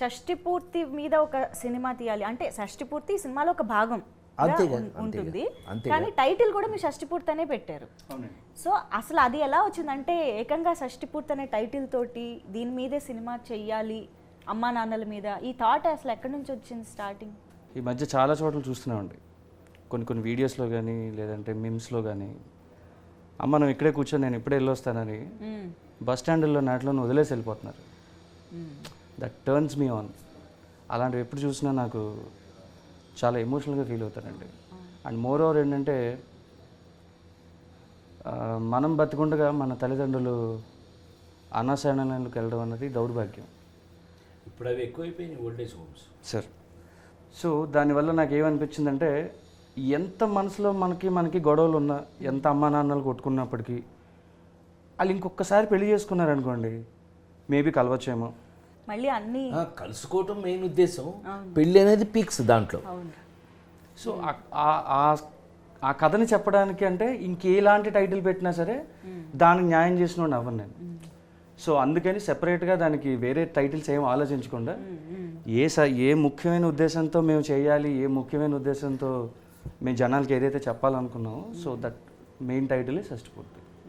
షష్టి పూర్తి మీద ఒక సినిమా తీయాలి. అంటే షష్టి పూర్తి ఈ సినిమాలో ఒక భాగం ఉంటుంది. కానీ టైటిల్ కూడా మీరు షష్టి పూర్తి అనే పెట్టారు. అవునండి. సో అసలు అది ఎలా వచ్చిందంటే ఏకంగా షష్టి పూర్తి అనే టైటిల్ తోటి దీని మీదే సినిమా చెయ్యాలి అమ్మా నాన్నల మీద. ఈ థాట్ అసలు ఎక్కడి నుంచి వచ్చింది స్టార్టింగ్? ఈ మధ్య చాలా చోట్ల చూస్తున్నామండి. కొన్ని కొన్ని వీడియోస్లో కానీ లేదంటే మిమ్స్లో కానీ అమ్మ మనం ఇక్కడే కూర్చొని నేను ఇప్పుడే వెళ్ళొస్తానని బస్ స్టాండ్లో నాటిలో వదిలేసి వెళ్ళిపోతున్నారు. దట్ టర్న్స్ మీ ఆన్ అలాంటివి ఎప్పుడు చూసినా నాకు చాలా ఎమోషనల్గా ఫీల్ అవుతానండి అండ్ మోర్ ఓవర్ ఏంటంటే మనం బతికుండగా మన తల్లిదండ్రులు అనాశరణలకు వెళ్ళడం అన్నది దౌర్భాగ్యం. ఇప్పుడు అవి ఎక్కువైపోయినాయి ఓల్డేజ్ హోమ్స్ సార్ సో దానివల్ల నాకు ఏమనిపించిందంటే ఎంత మనసులో మనకి మనకి గొడవలు ఉన్నా ఎంత అమ్మా నాన్నలు కొట్టుకున్నప్పటికీ వాళ్ళు ఇంకొకసారి పెళ్ళి చేసుకున్నారనుకోండి మేబీ కలవచ్చేమో. మళ్ళీ అన్ని కలుసుకోవటం మెయిన్ ఉద్దేశం. పెళ్ళి అనేది పీక్స్ దాంట్లో. సో ఆ- కథని చెప్పడానికి అంటే ఇంకేలాంటి టైటిల్ పెట్టినా సరే దానికి న్యాయం చేసిన అవ్వను నేను. సో అందుకని సెపరేట్గా దానికి వేరే టైటిల్స్ ఏం ఆలోచించకుండా ఏ స ఏ ముఖ్యమైన ఉద్దేశంతో మేము చేయాలి ఏ ముఖ్యమైన ఉద్దేశంతో మేము జనాలకి ఏదైతే చెప్పాలనుకున్నామో so that main title Shashtipoorthi